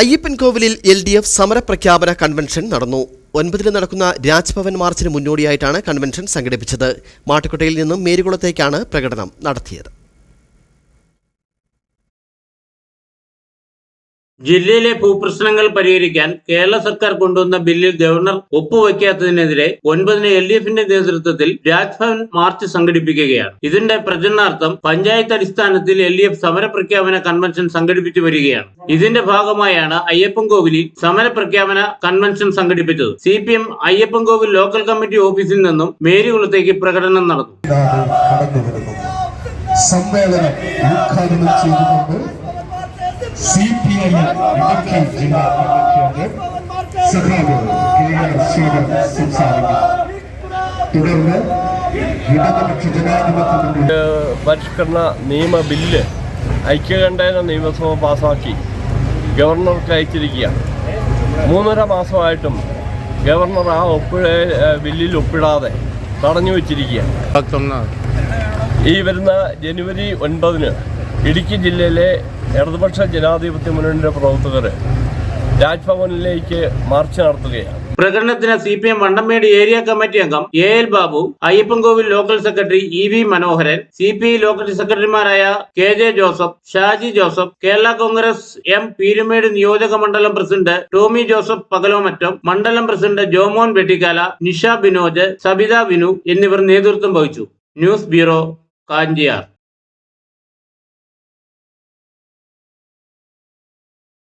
അയ്യപ്പൻകോവിലിൽ L D F സമരപ്രഖ്യാപന convention നടന്നു. ഒൻപതിന് നടക്കുന്ന രാജ്ഭവൻ മാർച്ചിന് മുന്നോടിയായിട്ടാണ് കൺവെൻഷൻ സംഘടിപ്പിച്ചത്. മാട്ടുക്കോട്ടയിൽ നിന്നും മേരികുളത്തേക്കാണ് പ്രകടനം നടത്തിയത്. ജില്ലയിലെ ഭൂപ്രശ്നങ്ങൾ പരിഹരിക്കാൻ കേരള സർക്കാർ കൊണ്ടുവന്ന ബില്ലിൽ ഗവർണർ ഒപ്പുവയ്ക്കാത്തതിനെതിരെ ഒൻപതിന് എൽ ഡി എഫിന്റെ നേതൃത്വത്തിൽ രാജ്ഭവൻ മാർച്ച് സംഘടിപ്പിക്കുകയാണ്. ഇതിന്റെ പ്രചരണാർത്ഥം പഞ്ചായത്ത് അടിസ്ഥാനത്തിൽ എൽ ഡി എഫ് സമരപ്രഖ്യാപന കൺവെൻഷൻ സംഘടിപ്പിച്ചു വരികയാണ്. ഇതിന്റെ ഭാഗമായാണ് അയ്യപ്പൻകോവിലിൽ സമരപ്രഖ്യാപന കൺവെൻഷൻ സംഘടിപ്പിച്ചത്. C P M Ayyappankovil local committee ഓഫീസിൽ നിന്നും മേരികുളത്തേക്ക് പ്രകടനം നടന്നു. സമ്മേളനം ഉദ്ഘാടനം ചെയ്തുകൊണ്ട് സി പി ഐ ഇടുക്കി ജില്ലാ കമ്മിറ്റി അംഗം സഖാവ് കെ ആർ ശിവൻ സംസാരിക്കും തുടർന്ന് ഇടതുപക്ഷ ജനാധിപത്യ മുന്നണി പരിഷ്കരണ നിയമ ബില്ല് ഐക്യകണ്ഠേന നിയമസഭ പാസാക്കി. ഗവർണർക്ക് അയച്ചിരിക്കുകയാണ് മൂന്നര മാസമായിട്ടും ഗവർണർ ആ ഒപ്പിഴ ബില്ലിൽ ഒപ്പിടാതെ തടഞ്ഞു വച്ചിരിക്കുകയാണ് ഈ വരുന്ന ജനുവരി ഒൻപതിന് ഇടുക്കി ജില്ലയിലെ ഇടതുപക്ഷ ജനാധിപത്യ മുന്നണിയുടെ പ്രവർത്തകർ രാജ്ഭവനിലേക്ക് മാർച്ച് നടത്തുകയാണ്. പ്രകടനത്തിന് C P M Vandanmedu area committee അംഗം A L Babu Ayyappankovil local secretary E V Manoharan C P I local സെക്രട്ടറിമാരായ K J Joseph Shaji Joseph Kerala Congress M Peermade നിയോജക മണ്ഡലം പ്രസിഡന്റ് ടോമി ജോസഫ് പകലോമറ്റം മണ്ഡലം പ്രസിഡന്റ് ജോമോൻ വെട്ടിക്കാല നിഷ ബിനോജ് സബിത വിനു എന്നിവർ നേതൃത്വം വഹിച്ചു. News bureau Kanchiyar.